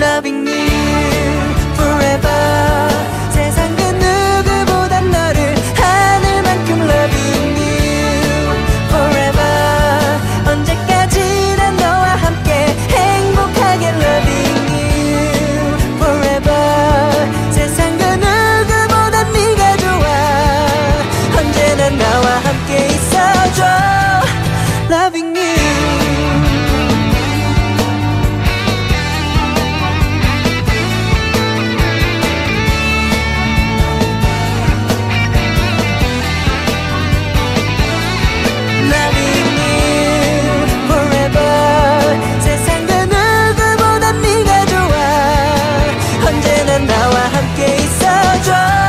loving you forever 세상 그 누구보다 너를 하늘만큼 loving you forever 언제까지나 너와 함께 행복하게 loving you forever 세상 그 누구보다 네가 좋아 언제나 나와 함께 있어줘 loving you 나와 함께 있어줘.